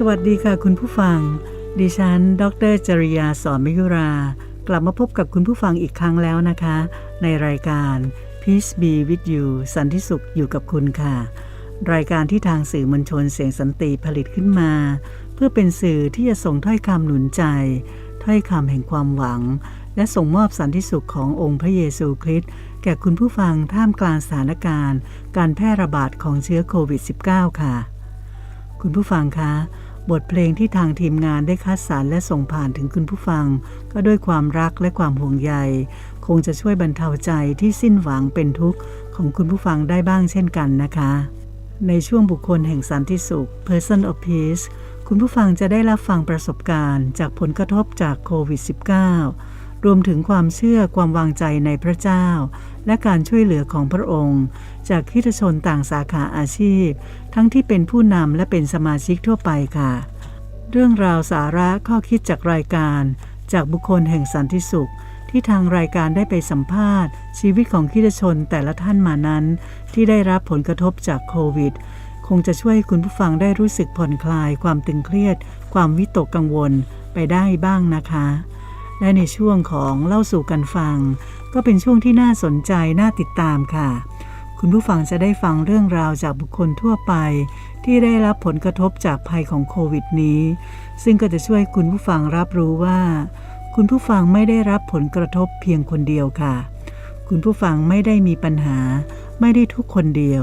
สวัสดีค่ะคุณผู้ฟัง ดิฉัน ดรจริยาสอนมิยุรา กลับมาพบกับคุณผู้ฟังอีกครั้งแล้วนะคะ ในรายการ Peace Be With You สันติสุขอยู่กับคุณค่ะ รายการที่ทางสื่อมวลชนเสียงสันติผลิตขึ้นมา เพื่อเป็นสื่อที่จะส่งถ้อยคำหนุนใจ ถ้อยคำแห่งความหวัง และส่งมอบสันติสุขขององค์พระเยซูคริสต์แก่คุณผู้ฟังท่ามกลางสถานการณ์ การแพร่ระบาดของเชื้อโควิด -19 ค่ะ คุณผู้ฟังคะ บทเพลงที่ทางทีมงานได้คัดสรรและส่งผ่านถึงคุณผู้ฟัง ก็ด้วยความรักและความห่วงใย คงจะช่วยบรรเทาใจที่สิ้นหวังเป็นทุกข์ของคุณผู้ฟังได้บ้างเช่นกันนะคะ ในช่วงบุคคลแห่งสันติสุข Person of Peace คุณผู้ฟังจะได้รับฟังประสบการณ์ จากผลกระทบจากโควิด -19 รวมถึงความเชื่อความวางใจในพระเจ้า และการช่วยเหลือของพระองค์ จากคริสตชนต่างสาขาอาชีพ ทั้งที่เป็นผู้นำและเป็นสมาชิกทั่วไปค่ะ เรื่องราวสาระข้อคิดจากรายการ จากบุคคลแห่งสันติสุข ที่ทางรายการได้ไปสัมภาษณ์ ชีวิตของคริสตชนแต่ละท่านมานั้น ที่ได้รับผลกระทบจากโควิดคงจะช่วยคุณผู้ฟังได้รู้สึกผ่อนคลายความตึงเครียด ความวิตกกังวลไปได้บ้างนะคะ และในช่วงของเล่าสู่กันฟัง ก็เป็นช่วงที่น่าสนใจน่าติดตามค่ะ คุณผู้ฟังจะได้ฟังเรื่องราวจากบุคคลทั่วไป ที่ได้รับผลกระทบจากภัยของโควิดนี้ ซึ่งก็จะช่วยคุณผู้ฟังรับรู้ว่า คุณผู้ฟังไม่ได้รับผลกระทบเพียงคนเดียวค่ะ คุณผู้ฟังไม่ได้มีปัญหา ไม่ได้ทุกคนเดียว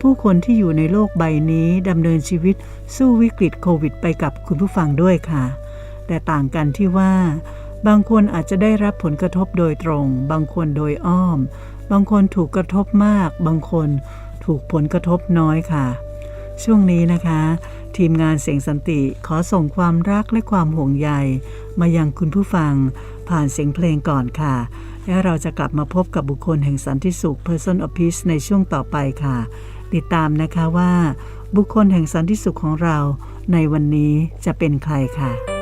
ผู้คนที่อยู่ในโลกใบนี้ดำเนินชีวิตสู้วิกฤตโควิด ไปกับคุณผู้ฟังด้วยค่ะ แต่ต่างกันที่ว่า บางคนอาจจะได้รับผลกระทบโดยตรง บางคนโดยอ้อม บางคนถูกกระทบมาก บางคนถูกผลกระทบน้อยค่ะ ช่วงนี้นะคะ ทีมงานเสียงสันติขอส่งความรักและความห่วงใย มายังคุณผู้ฟัง ผ่านเสียงเพลงก่อนค่ะ และเราจะกลับมาพบกับบุคคลแห่งสันติสุข Person of Peace ในช่วงต่อไปค่ะ ติดตามนะคะว่า บุคคลแห่งสันติสุขของเราในวันนี้จะเป็นใครค่ะ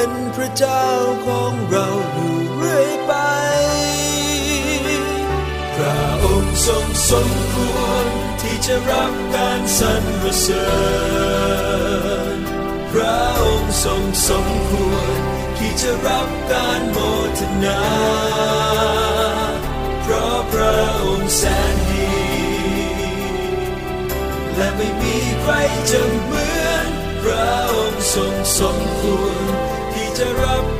เป็นพระเจ้าของเราอยู่เรื่อยไป พระองค์ทรงสมควรที่จะรับการสรรเสริญ พระองค์ทรงสมควรที่จะรับการโมทนา เพราะพระองค์แสนดี และไม่มีใครจะเหมือนพระองค์ทรงสมควร ที่จะรับ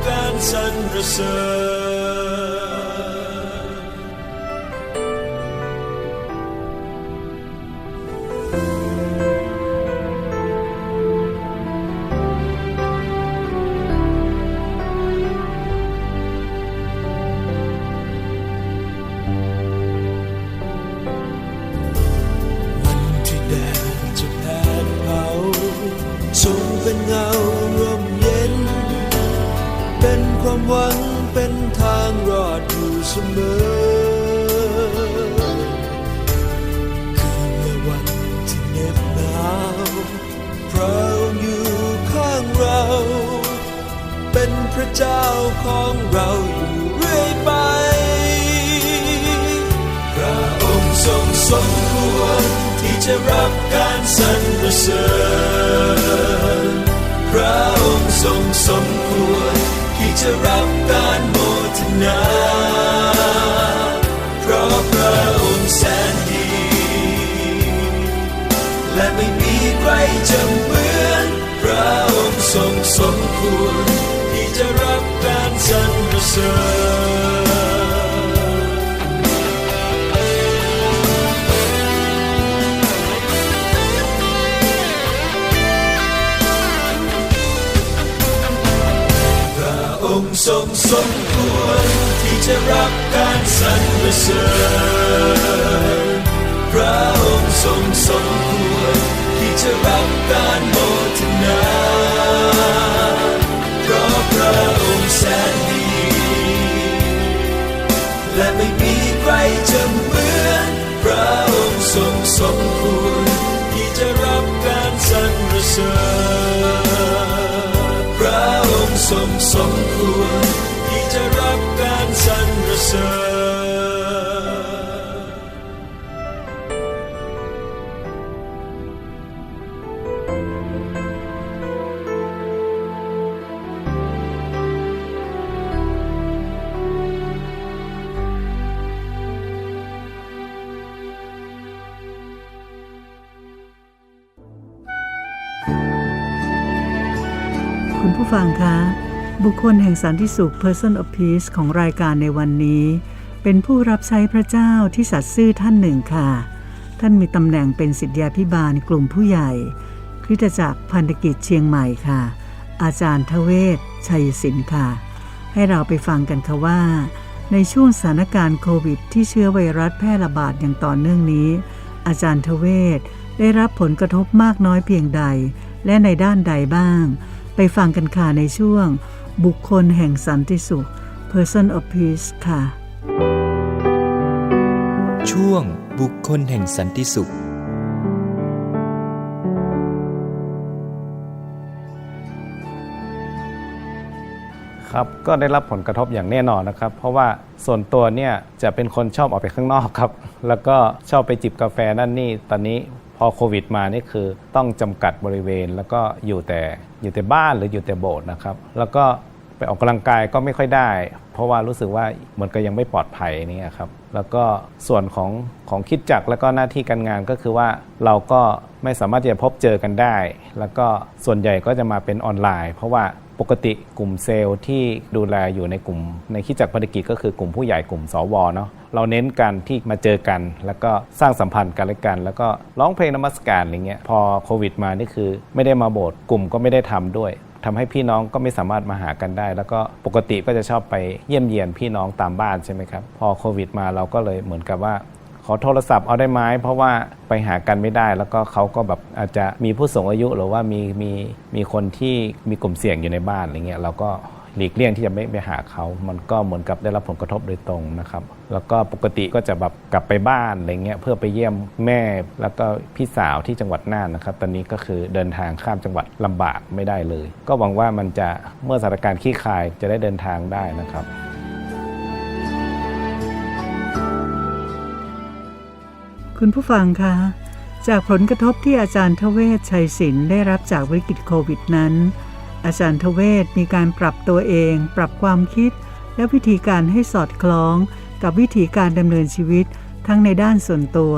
ความหวังเป็นทางรอดอยู่เสมอ คืนและวันที่เหน็บหนาวพระองค์อยู่ข้างเรา เป็นพระเจ้าของเราอยู่เรื่อยไป พระองค์ทรงสมควรที่จะรับการสรรเสริญพระองค์ทรงสมควร ที่จะรับการโมทนาเพราะพระองค์แสนดี และไม่มีใครจะเหมือน สมควรที่จะรับการสรรเสริญพระองค์ทรงสมควรที่จะรับการโมทนาเพราะพระองค์แสนดี และไม่มีใครจะ ฟังคะ บุคคลแห่งสันติสุข Person of Peace ของรายการในวันนี้ เป็นผู้รับใช้พระเจ้าที่สัตย์ซื่อท่านหนึ่งค่ะ ท่านมีตำแหน่งเป็นสิทธยาพิบาลกลุ่มผู้ใหญ่ คริสตจักรพันธกิจเชียงใหม่ค่ะ อาจารย์ทเวศ ชัยศิลป์ค่ะ ให้เราไปฟังกันค่ะว่า ในช่วงสถานการณ์โควิด ที่เชื้อไวรัสแพร่ระบาดอย่างต่อเนื่องนี้ อาจารย์ทเวศได้รับผลกระทบมากน้อยเพียงใด และในด้านใดบ้าง ไปฟังกันค่ะในช่วง บุคคลแห่งสันติสุข Person of Peace ค่ะ ช่วงบุคคลแห่งสันติสุขครับก็ได้รับผลกระทบอย่างแน่นอนนะครับ เพราะว่าส่วนตัวเนี่ยจะเป็นคนชอบออกไปข้างนอกครับ แล้วก็ชอบไปจิบกาแฟนั่นนี่ ตอนนี้ พอโควิดมานี่คือต้องจำกัดบริเวณ แล้วก็อยู่แต่อยู่แต่บ้านหรืออยู่แต่โบสถ์นะครับ แล้วก็ไปออกกำลังกายก็ไม่ค่อยได้ เพราะว่ารู้สึกว่าเหมือนก็ยังไม่ปลอดภัยนี่ครับแล้วก็ส่วนของของคิดจักแล้วก็หน้าที่การงานก็คือว่าเราก็ไม่สามารถจะพบเจอกันได้ แล้วก็ส่วนใหญ่ก็จะมาเป็นออนไลน์ เพราะว่า ปกติกลุ่มเซลล์ที่ดูแลอยู่ในกลุ่ม ในคิดจักรภารกิจก็คือกลุ่มผู้ใหญ่กลุ่มสวเนาะเราเน้นกันที่มาเจอกัน แล้วก็สร้างสัมพันธ์กันและกัน แล้วก็ร้องเพลงนมัสการอะไรเงี้ยพอโควิดมานี่คือไม่ได้มาโบสถ์กลุ่มก็ไม่ได้ทำด้วยทำให้พี่น้องก็ไม่สามารถมาหากันได้ แล้วก็ปกติก็จะชอบไปเยี่ยมเยียนพี่น้องตามบ้านใช่ไหมครับ พอโควิดมาเราก็เลยเหมือนกับว่า อโทรศัพท์เอาได้ไหมเพราะว่าไปหากันไม่ได้ แล้วก็เขาก็แบบอาจจะมีผู้สูงอายุหรือว่ามีมีมีคนที่มีกลุ่มเสี่ยงอยู่ในบ้านอะไรเงี้ยเราก็หลีกเลี่ยงที่จะไม่ไปหาเขา มันก็เหมือนกับได้รับผลกระทบโดยตรงนะครับ แล้วก็ปกติก็จะแบบกลับไปบ้านอะไรเงี้ยเพื่อไปเยี่ยมแม่ แล้วก็พี่สาวที่จังหวัดน่านนะครับ ตอนนี้ก็คือเดินทางข้ามจังหวัดลำบากไม่ได้เลย ก็หวังว่ามันจะเมื่อสถานการณ์คลี่คลายจะได้เดินทางได้นะครับ คุณผู้ฟังคะ จากผลกระทบที่อาจารย์ทเวศชัยศิลป์ได้รับจากวิกฤตโควิดนั้น อาจารย์ทเวศมีการปรับตัวเอง ปรับความคิด และวิธีการให้สอดคล้อง กับวิธีการดำเนินชีวิต ทั้งในด้านส่วนตัว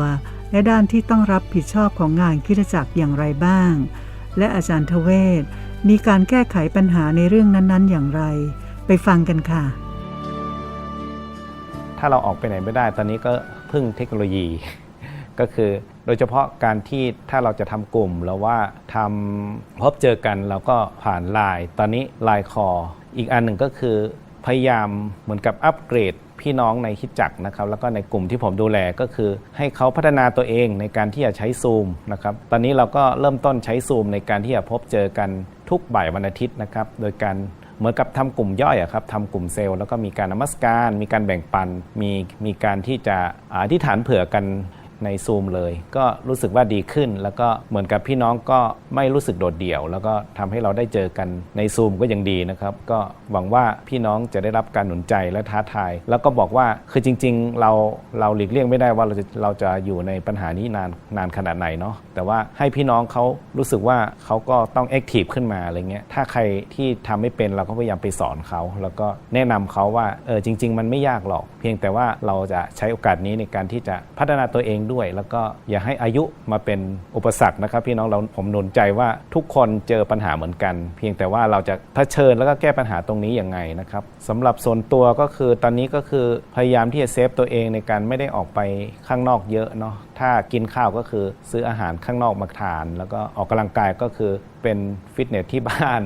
และด้านที่ต้องรับผิดชอบของงานคริสตจักรอย่างไรบ้าง และอาจารย์ทเวศมีการแก้ไขปัญหาในเรื่องนั้น ๆ อย่างไร ไปฟังกันค่ะ ถ้าเราออกไปไหนไม่ได้ตอนนี้ก็พึ่งเทคโนโลยี ก็คือโดยเฉพาะการที่ถ้าเราจะทำกลุ่มหรือว่าทำพบเจอกันเราก็ผ่านไลน์ตอนนี้ไลน์คออีกอันหนึ่งก็คือพยายามเหมือนกับอัปเกรดพี่น้องในคิดจักรนะครับแล้วก็ในกลุ่มที่ผมดูแลก็คือให้เขาพัฒนาตัวเองในการที่จะใช้ซูมนะครับตอนนี้เราก็เริ่มต้นใช้ซูมในการที่จะพบเจอกันทุกบ่ายวันอาทิตย์นะครับโดยการเหมือนกับทำกลุ่มย่อยอะครับทำกลุ่มเซลล์แล้วก็มีการนมัสการ มีการแบ่งปัน มีมีการที่จะอธิษฐานเผื่อกัน ในซูมเลย ก็รู้สึกว่าดีขึ้น แล้วก็เหมือนกับพี่น้องก็ไม่รู้สึกโดดเดี่ยว แล้วก็ทำให้เราได้เจอกันในซูมก็ยังดีนะครับ ก็หวังว่าพี่น้องจะได้รับการหนุนใจและท้าทาย แล้วก็บอกว่าคือจริง ๆ เราเราหลีกเลี่ยงไม่ได้ว่าเราจะเราจะอยู่ในปัญหานี้นานนานขนาดไหนเนาะแต่ว่าให้พี่น้องเขารู้สึกว่าเขาก็ต้องแอคทีฟขึ้นมาอะไรเงี้ยถ้าใครที่ทำไม่เป็นเราก็พยายามไปสอนเขาแล้วก็แนะนำเขาว่าเออจริง ๆ มันไม่ยากหรอก เพียงแต่ว่าเราจะใช้โอกาสนี้ในการที่จะพัฒนาตัวเองด้วย แล้วก็อย่าให้อายุมาเป็นอุปสรรคนะครับ พี่น้องเราผมหนุนใจว่าทุกคนเจอปัญหาเหมือนกัน เพียงแต่ว่าเราจะเผชิญแล้วก็แก้ปัญหาตรงนี้ยังไงนะครับสำหรับส่วนตัวก็คือตอนนี้ก็คือพยายามที่จะเซฟตัวเองในการไม่ได้ออกไปข้างนอกเยอะเนาะถ้ากินข้าวก็คือซื้ออาหารข้างนอกมาทาน แล้วก็ออกกำลังกายก็คือเป็นฟิตเนสที่บ้าน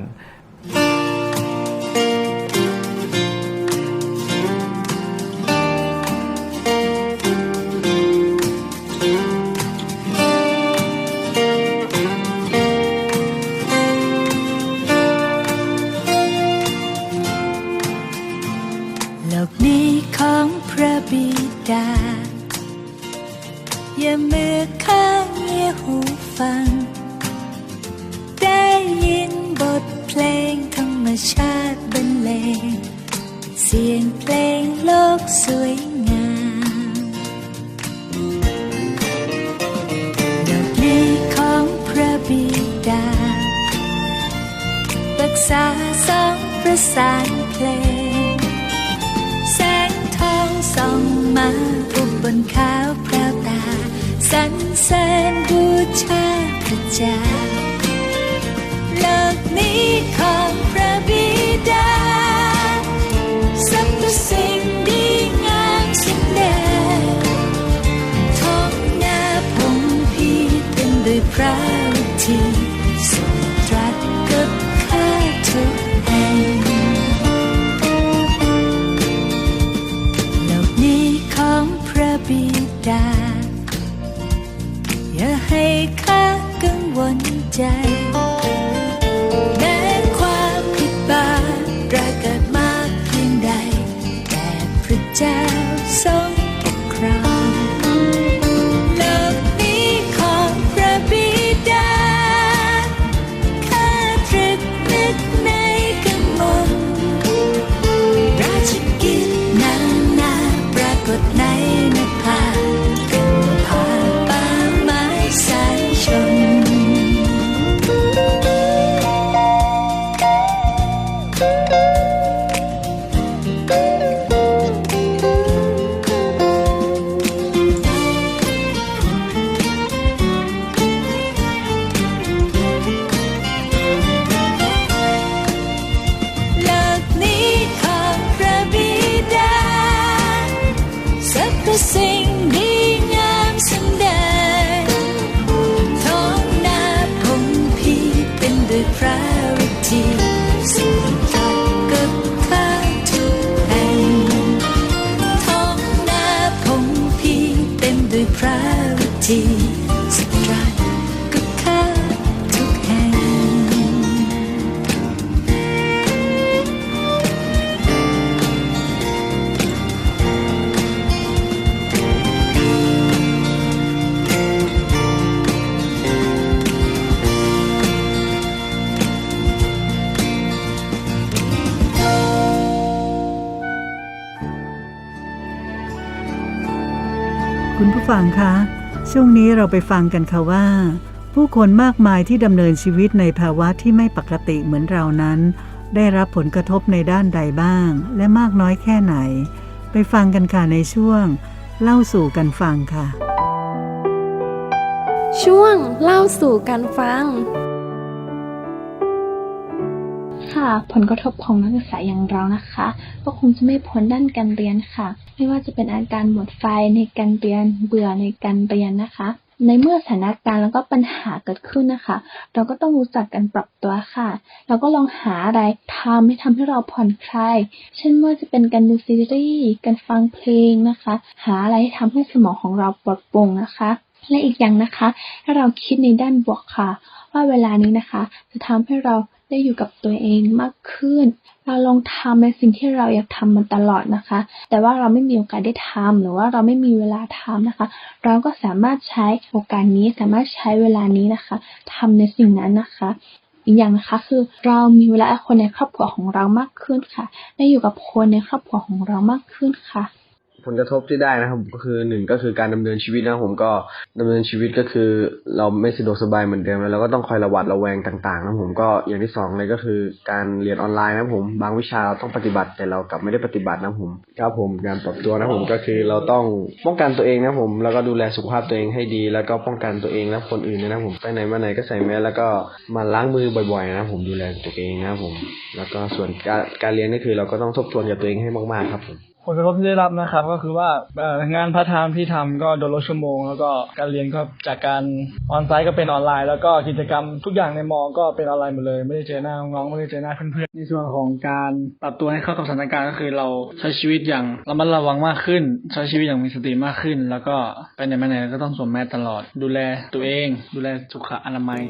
ประสานเพลง แสงทองส่องมาอุบบนขาวพรวตาสรรเสริญบูชาพระเจ้าโลกนี้ของพระบิดาสรรพสิ่งดีงามสิ่งแดงท้องนาพงพีเต็มด้วยพระวิธี ฟังคะ ช่วงนี้เราไปฟังกันค่ะว่า ผู้คนมากมายที่ดำเนินชีวิตในภาวะที่ไม่ปกติเหมือนเรานั้น ได้รับผลกระทบในด้านใดบ้าง และมากน้อยแค่ไหน ไปฟังกันค่ะในช่วง เล่าสู่กันฟังค่ะ ช่วงเล่าสู่กันฟัง ค่ะผลกระทบของนักศึกษาอย่างเรานะคะ ก็คงจะไม่พ้นด้านการเรียนค่ะ ไม่ว่าจะเป็นอาการหมดไฟในการเรียนเบื่อในการเรียนนะคะ ในเมื่อสถานการณ์แล้วก็ปัญหาเกิดขึ้นนะคะ เราก็ต้องรู้จักกันปรับตัวค่ะ เราก็ลองหาอะไรทำให้ทำให้เราผ่อนคลายเช่นว่าจะเป็นการดูซีรีส์การฟังเพลงนะคะ หาอะไรที่ทำให้สมองของเราปลดปร่งนะคะและอีกอย่างนะคะ ถ้าเราคิดในด้านบวกค่ะ ว่าเวลานี้นะคะ จะทำให้เรา ได้อยู่กับตัวเองมากขึ้น เราลองทำในสิ่งที่เราอยากทำมาตลอดนะคะ แต่ว่าเราไม่มีโอกาสได้ทำหรือว่าเราไม่มีเวลาทำนะคะ เราก็สามารถใช้โอกาสนี้สามารถใช้เวลานี้นะคะทำในสิ่งนั้นนะคะอีกอย่างนะคะคือเรามีเวลาคนในครอบครัวของเรามากขึ้นค่ะ ได้อยู่กับคนในครอบครัวของเรามากขึ้นค่ะ ผลกระทบที่ได้นะครับก็คือหนึ่งก็คือการดำเนินชีวิตนะผมก็ดำเนินชีวิตก็คือเราไม่สะดวกสบายเหมือนเดิมแล้วเราก็ต้องคอยระวัดระแวงต่างๆนะผมก็อย่างที่สองเลยก็คือการเรียนออนไลน์นะผมบางวิชาเราต้องปฏิบัติแต่เรากลับไม่ได้ปฏิบัตินะผมครับผมการปรับตัวนะผมก็คือเราต้องป้องกันตัวเองนะผมแล้วก็ดูแลสุขภาพตัวเองให้ดี แล้วก็ป้องกันตัวเองและคนอื่นนะผมไปไหนมาไหนก็ใส่แมสแล้วก็มาล้างมือบ่อยๆนะผมดูแลตัวเองนะผมแล้วก็ส่วนการการเรียนก็คือเราก็ต้องทบทวนกับตัวเองให้มากๆครับผม ผลกระทบที่ได้รับนะครับ ก็คือว่างานพาร์ทไทม์ที่ทำก็โดนลดชั่วโมง แล้วก็การเรียนก็จากการออนไซต์ก็เป็นออนไลน์ แล้วก็กิจกรรมทุกอย่างในมอก็เป็นออนไลน์หมดเลย ไม่ได้เจอหน้าน้องไม่ได้เจอหน้าเพื่อนๆในส่วนของการปรับตัวให้เข้ากับสถานการณ์ก็คือเราใช้ชีวิตอย่างระมัดระวังมากขึ้น ใช้ชีวิตอย่างมีสติมากขึ้น แล้วก็ไปไหนมาไหนก็ต้องสวมแมสตลอด ดูแลตัวเอง ดูแลสุขอนามัย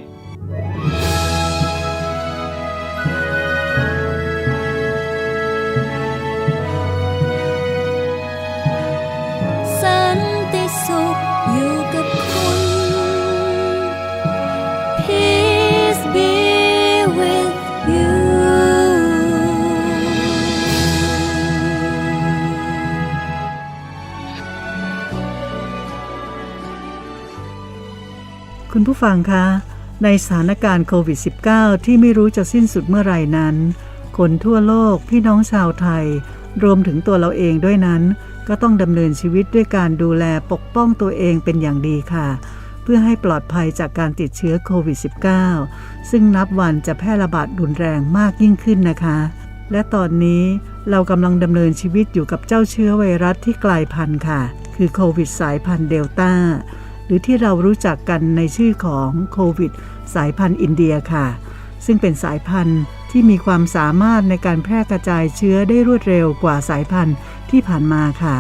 ผู้ฟังคะ ในสถานการณ์โควิด -19 ที่ไม่รู้จะสิ้นสุดเมื่อไหร่นั้น คนทั่วโลกพี่น้องชาวไทย รวมถึงตัวเราเองด้วยนั้น ก็ต้องดำเนินชีวิตด้วยการดูแลปกป้องตัวเองเป็นอย่างดีค่ะ เพื่อให้ปลอดภัยจากการติดเชื้อโควิด -19 ซึ่งนับวันจะแพร่ระบาดรุนแรงมากยิ่งขึ้นนะคะ และตอนนี้เรากำลังดำเนินชีวิตอยู่กับเจ้าเชื้อไวรัสที่กลายพันธุ์ค่ะ คือโควิดสายพันธุ์เดลต้า หรือที่เรารู้จักกันในชื่อของโควิด สายพันธุ์อินเดียค่ะ ซึ่งเป็นสายพันธุ์ที่มีความสามารถในการแพร่กระจายเชื้อได้รวดเร็วกว่าสายพันธุ์ที่ผ่านมาค่ะ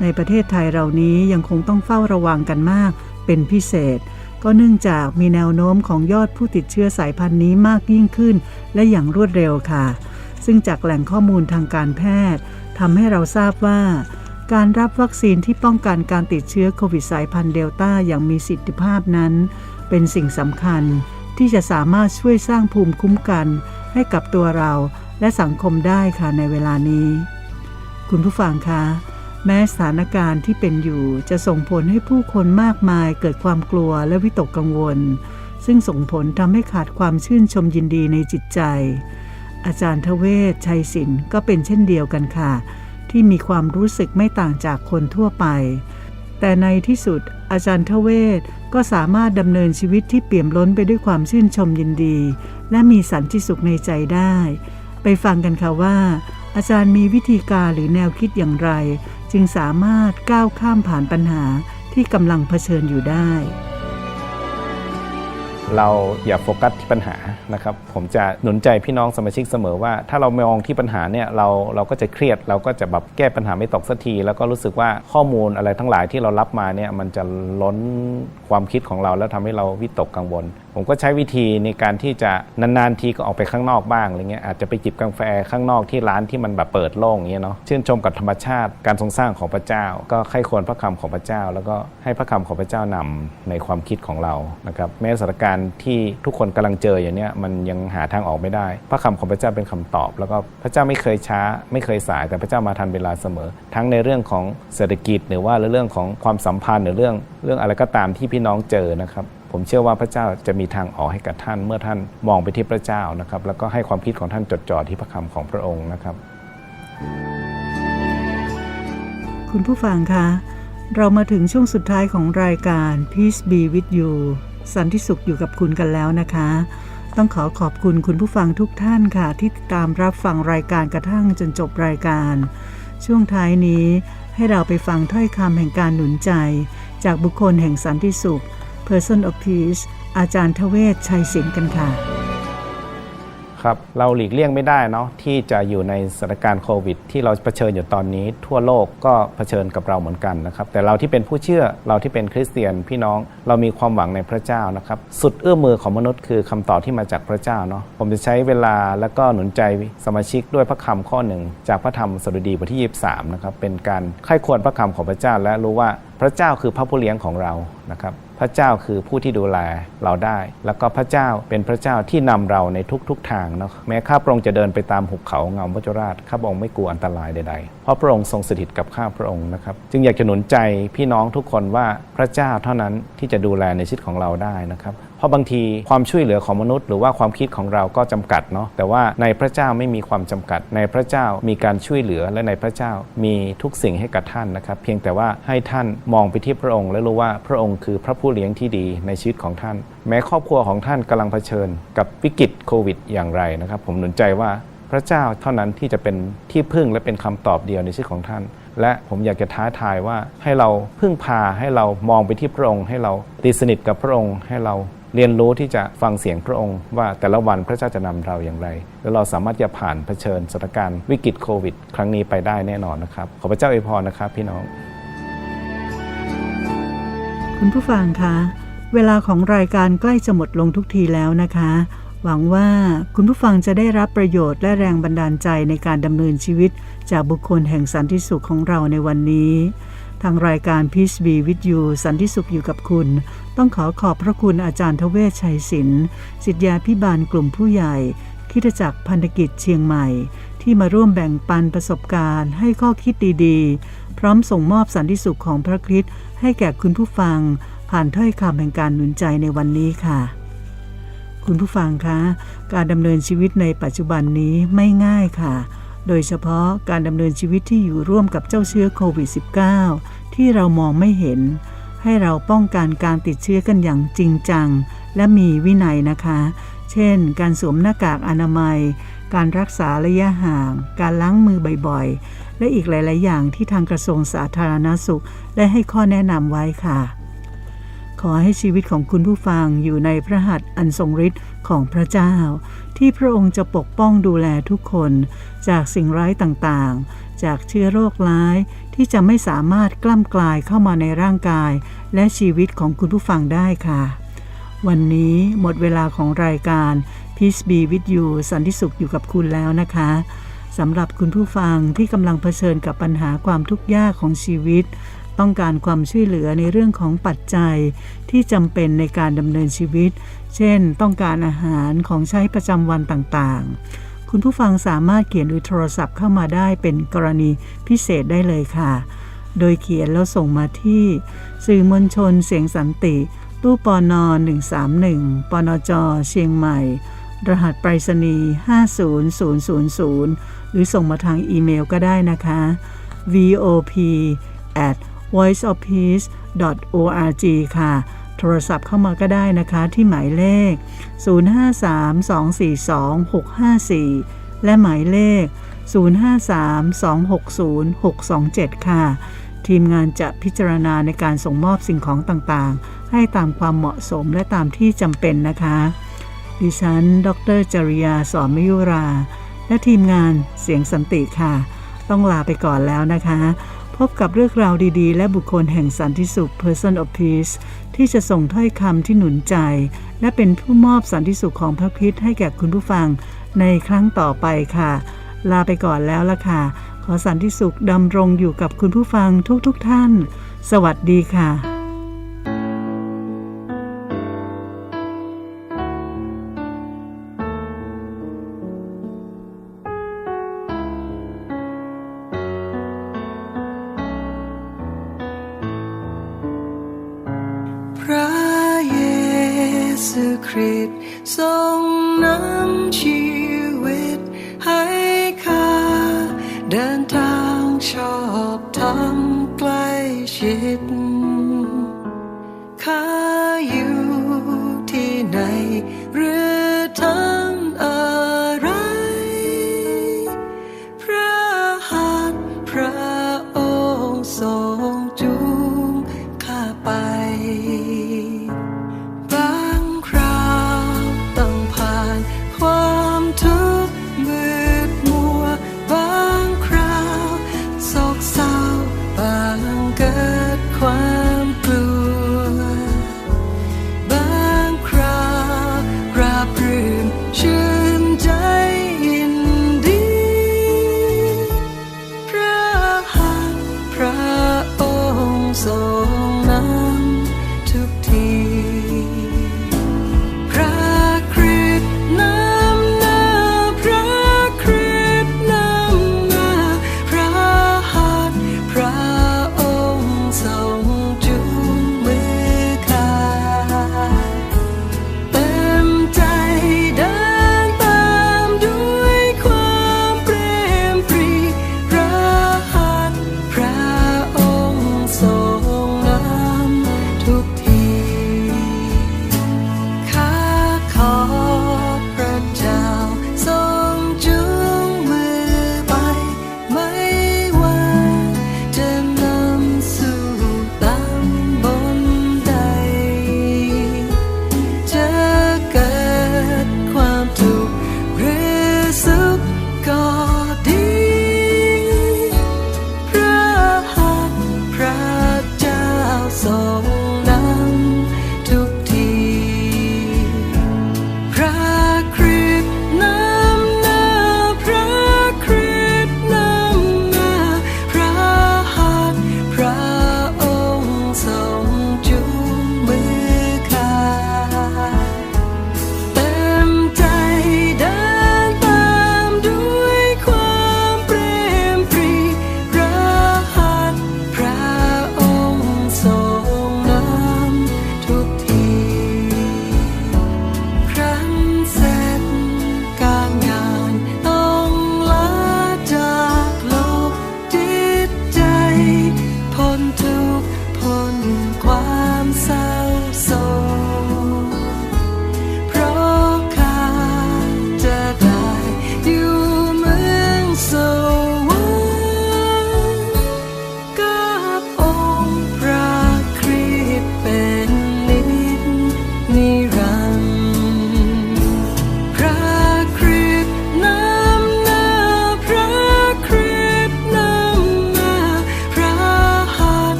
ในประเทศไทยเรานี้ยังคงต้องเฝ้าระวังกันมากเป็นพิเศษ ก็เนื่องจากมีแนวโน้มของยอดผู้ติดเชื้อสายพันธุ์นี้มากยิ่งขึ้น และอย่างรวดเร็วค่ะ ซึ่งจากแหล่งข้อมูลทางการแพทย์ทำให้เราทราบว่า การรับวัคซีนที่ป้องกันการติดเชื้อโควิดสายพันธุ์เดลต้าอย่างมีสิทธิภาพนั้น เป็นสิ่งสำคัญที่จะสามารถช่วยสร้างภูมิคุ้มกันให้กับตัวเราและสังคมได้ค่ะในเวลานี้ คุณผู้ฟังคะ แม้สถานการณ์ที่เป็นอยู่จะส่งผลให้ผู้คนมากมายเกิดความกลัวและวิตกกังวล ซึ่งส่งผลทำให้ขาดความชื่นชมยินดีในจิตใจ อาจารย์ทเวศชัยศิลป์ก็เป็นเช่นเดียวกันค่ะ ที่มีความรู้สึกไม่ต่างจากคนทั่วไป แต่ในที่สุดอาจารย์ทเวศก็สามารถดำเนินชีวิตที่เปี่ยมล้นไปด้วยความชื่นชมยินดี และมีสันติสุขในใจได้ ไปฟังกันค่ะว่า อาจารย์มีวิธีการหรือแนวคิดอย่างไร จึงสามารถก้าวข้ามผ่านปัญหาที่กำลังเผชิญอยู่ได้ เราอย่าโฟกัสที่ปัญหานะครับ ผมจะหนุนใจพี่น้องสมาชิกเสมอว่า ถ้าเรามองที่ปัญหาเนี่ยเราเราก็จะเครียดเราก็จะแบบแก้ปัญหาไม่ตกสักที แล้วก็รู้สึกว่าข้อมูลอะไรทั้งหลายที่เรารับมาเนี่ยมันจะล้นความคิดของเราแล้วทำให้เราวิตกกังวล ผมก็ใช้วิธีในการที่จะนานๆทีก็ออกไปข้างนอกบ้างอะไรเงี้ยอาจจะไปจิบกาแฟข้างนอกที่ร้านที่มันแบบเปิดโล่งเงี้ยเนาะชื่นชมกับธรรมชาติการทรงสร้างของพระเจ้า ก็ใครควรพระคำของพระเจ้า แล้วก็ให้พระคำของพระเจ้านำในความคิดของเรานะครับแม้สถานการณ์ที่ทุกคนกำลังเจออย่างเนี้ยมันยังหาทางออกไม่ได้ พระคำของพระเจ้าเป็นคำตอบ แล้วก็พระเจ้าไม่เคยช้า ไม่เคยสายแต่พระเจ้ามาทันเวลาเสมอ ทั้งในเรื่องของเศรษฐกิจหรือว่าเรื่องของความสัมพันธ์หรือเรื่องเรื่องอะไรก็ตามที่พี่น้องเจอนะครับผมเชื่อว่าพระเจ้าจะมีทางออกให้กับท่าน เมื่อท่านมองไปที่พระเจ้านะครับ แล้วก็ให้ความคิดของท่านจดจ่อที่พระคำของพระองค์นะครับ คุณผู้ฟังคะ เรามาถึงช่วงสุดท้ายของรายการ Peace Be With You สันติสุขอยู่กับคุณกันแล้วนะคะ ต้องขอขอบคุณคุณผู้ฟังทุกท่านค่ะ ที่ตามรับฟังรายการกระทั่งจนจบรายการ ช่วงท้ายนี้ให้เราไปฟังถ้อยคำแห่งการหนุนใจ จากบุคคลแห่งสันติสุข Person of Peace อาจารย์ทเวศชัยศิลป์กันค่ะ ครับเราหลีกเลี่ยงไม่ได้เนาะที่จะอยู่ในสถานการณ์โควิด ที่เราเผชิญอยู่ตอนนี้ทั่วโลกก็เผชิญกับเราเหมือนกันนะครับแต่เราที่เป็นผู้เชื่อเราที่เป็นคริสเตียนพี่น้องเรามีความหวังในพระเจ้านะครับสุดเอื้อมมือของมนุษย์คือคำตอบที่มาจากพระเจ้าเนาะผมจะใช้เวลาแล้วก็หนุนใจสมาชิกด้วยพระคำข้อหนึ่งจากพระธรรมสดุดีบทที่ 23นะครับเป็นการไข้ควรพระคำของพระเจ้าและรู้ว่าพระเจ้าคือพระผู้เลี้ยงของเรา นะครับพระเจ้าคือผู้ที่ดูแลเราได้ แล้วก็พระเจ้าเป็นพระเจ้าที่นำเราในทุกๆทางเนาะแม้ข้าพระองค์จะเดินไปตามหุบเขาเงาพระจราชข้าพระองค์ไม่กลัวอันตรายใดๆ เพราะพระองค์ทรงสถิตกับข้าพระองค์นะครับจึงอยากจะหนุนใจพี่น้องทุกคนว่าพระเจ้าเท่านั้นที่จะดูแลในชีวิตของเราได้นะครับเพราะบางทีความช่วยเหลือของมนุษย์หรือว่าความคิดของเราก็จำกัดเนาะแต่ว่าในพระเจ้าไม่มีความจำกัด ในพระเจ้ามีการช่วยเหลือและในพระเจ้ามีทุกสิ่งให้กับท่านนะครับ เพียงแต่ว่าให้ท่านมองไปที่พระองค์และรู้ว่าพระองค์คือพระผู้เลี้ยงที่ดีในชีวิตของท่าน แม้ครอบครัวของท่านกำลังเผชิญ กับวิกฤตโควิด อย่างไรนะครับ ผมหนุนใจว่าพระเจ้าเท่านั้นที่จะเป็นที่พึ่งและเป็นคำตอบเดียวในชีวิตของท่าน และผมอยากจะท้าทายว่าให้เราพึ่งพาให้เรามองไปที่พระองค์ ให้เราตีสนิทกับพระองค์ ให้เราเรียนรู้ที่จะฟังเสียงพระองค์ ว่าแต่ละวันพระเจ้าจะนำเราอย่างไร แล้วเราสามารถจะผ่านเผชิญสถานการณ์วิกฤตโควิด ครั้งนี้ไปได้แน่นอนนะครับ ขอพระเจ้าอวยพรนะครับพี่น้อง คุณผู้ฟังคะเวลาของรายการใกล้จะหมดลงทุกทีแล้วนะคะ หวังว่าคุณผู้ฟังจะได้รับประโยชน์และแรงบันดาลใจในการดำเนินชีวิต จากบุคคลแห่งสันติสุขของเราในวันนี้ ทางรายการ Peace Be With You สันติสุขอยู่กับคุณ ต้องขอขอบพระคุณอาจารย์ทเวชชัยศิลป์สิทธยาพิบาลกลุ่มผู้ใหญ่ คิดจักรพันธกิจเชียงใหม่ ที่มาร่วมแบ่งปันประสบการณ์ ให้ข้อคิดดีๆ พร้อมส่งมอบสันติสุขของพระคริสต์ ให้แก่คุณผู้ฟัง ผ่านถ้อยคำแห่งการหนุนใจในวันนี้ค่ะ คุณผู้ฟังคะ การดำเนินชีวิตในปัจจุบันนี้ไม่ง่ายค่ะ โดยเฉพาะการดำเนินชีวิตที่อยู่ร่วมกับเจ้าเชื้อโควิด -19 ที่เรามองไม่เห็น ให้เราป้องกันการติดเชื้อกันอย่างจริงจัง และมีวินัยนะคะ เช่น การสวมหน้ากากอนามัย การรักษาระยะห่าง การล้างมือบ่อยๆ และอีกหลาย ๆ อย่างที่ทางกระทรวงสาธารณาสุข ได้ให้ข้อแนะนำไว้ค่ะ ขอให้ชีวิตของคุณผู้ฟังอยู่ในพระหัตถ์อันทรงฤทธิ์ของพระเจ้า ที่พระองค์จะปกป้องดูแลทุกคน จากสิ่งร้ายต่าง ๆ จากเชื้อโรคร้าย ที่จะไม่สามารถกล้ำกลายเข้ามาในร่างกาย และชีวิตของคุณผู้ฟังได้ค่ะ วันนี้หมดเวลาของรายการ Peace Be With You สันติสุขอยู่กับคุณแล้วนะคะ สำหรับคุณผู้ฟังที่กำลังเผชิญกับปัญหาความทุกข์ยากของชีวิต ต้องการความช่วยเหลือในเรื่องของปัจจัยที่จำเป็นในการดำเนินชีวิต เช่น ต้องการอาหารของใช้ประจำวันต่างๆ คุณผู้ฟังสามารถเขียนหรือโทรศัพท์เข้ามาได้เป็นกรณีพิเศษได้เลยค่ะ โดยเขียนแล้วส่งมาที่ สื่อมวลชนเสียงสันติ ตู้ปอนอ131ปอนจเชียงใหม่ รหัสไปรษณีย์50000 หรือส่งมาทางอีเมลก็ได้นะคะ vop at voiceofpeace org ค่ะ โทรศัพท์เข้ามาก็ได้นะคะที่หมายเลข 053-242-654 และหมายเลข 053-260-627 ค่ะ ทีมงานจะพิจารณาในการส่งมอบสิ่งของต่างๆ ให้ตามความเหมาะสมและตามที่จำเป็นนะคะ ดิฉัน ดรจริยา สอนมยุรา และทีมงานเสียงสันติค่ะ ต้องลาไปก่อนแล้วนะคะ พบกับเรื่องราวดีๆ และบุคคลแห่งสันติสุข Person of Peace ที่จะส่งถ้อยคำที่หนุนใจ และเป็นผู้มอบสันติสุขของพระคริสต์ให้แก่คุณผู้ฟังในครั้งต่อไปค่ะ ลาไปก่อนแล้วละค่ะ ขอสันติสุขดำรงอยู่กับคุณผู้ฟังทุกๆทท่าน สวัสดีค่ะ